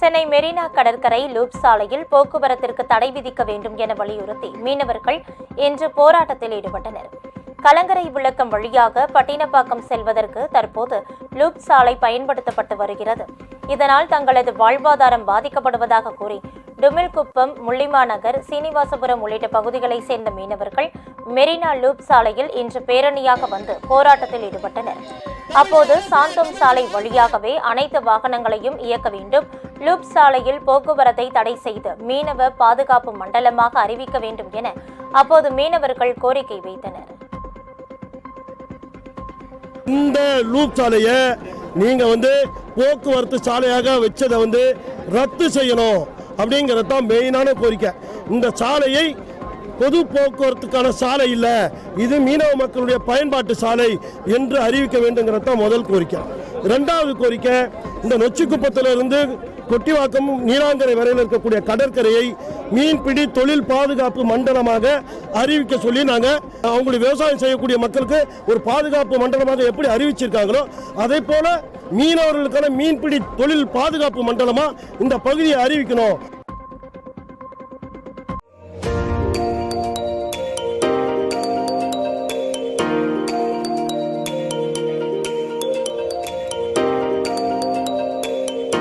சென்னை மெரினா கடற்கரை லூப் சாலையில் போக்குவரத்திற்கு தடை விதிக்க வேண்டும் என வலியுறுத்தி மீனவர்கள் இன்று போராட்டத்தில் ஈடுபட்டனர். கலங்கரை விளக்கம் வழியாக பட்டினப்பாக்கம் செல்வதற்கு தற்போது லூப் சாலை பயன்படுத்தப்பட்டு வருகிறது. இதனால் தங்களது வாழ்வாதாரம் பாதிக்கப்படுவதாக கூறி டுமில்குப்பம் முள்ளிமாநகர் சீனிவாசபுரம் உள்ளிட்ட பகுதிகளைச் சேர்ந்த மீனவர்கள் மெரினா லூப் சாலையில் இன்று பேரணியாக வந்து போராட்டத்தில் ஈடுபட்டனர். அப்போது சாந்தோம் சாலை வழியாகவே அனைத்து வாகனங்களையும் இயக்க வேண்டும் லூப் சாலையில் போக்குவரத்தை தடை செய்து மீனவ பாதுகாப்பு மண்டலமாக அறிவிக்க வேண்டும் என அப்போது மீனவர்கள் கோரிக்கை வைத்தனர். இந்த லூப் சாலையை நீங்க வந்து போக்குவரத்து சாலையாக வச்சதை வந்து ரத்து செய்யணும் அப்படிங்கிறது தான் மெயினான கோரிக்கை. இந்த சாலையை பொது போக்குவரத்துக்கான சாலை இல்லை. இது மீனவ மக்களுடைய பயன்பாட்டு சாலை என்று அறிவிக்க வேண்டுங்கிறது தான் முதல் கோரிக்கை. ரெண்டாவது கோரிக்கை இந்த நொச்சிக்குப்பத்திலிருந்து கொட்டிவாக்கம் நீலாங்கரை வரையில் இருக்கக்கூடிய கடற்கரையை மீன்பிடி தொழில் பாதுகாப்பு மண்டலமாக அறிவிக்க சொல்லி நாங்கள் அவங்களுடைய விவசாயம் செய்யக்கூடிய மக்களுக்கு ஒரு பாதுகாப்பு மண்டலமாக எப்படி அறிவிச்சிருக்காங்களோ அதே போல மீனவர்களுக்கான மீன்பிடி தொழில் பாதுகாப்பு மண்டலமாக இந்த பகுதியை அறிவிக்கணும்.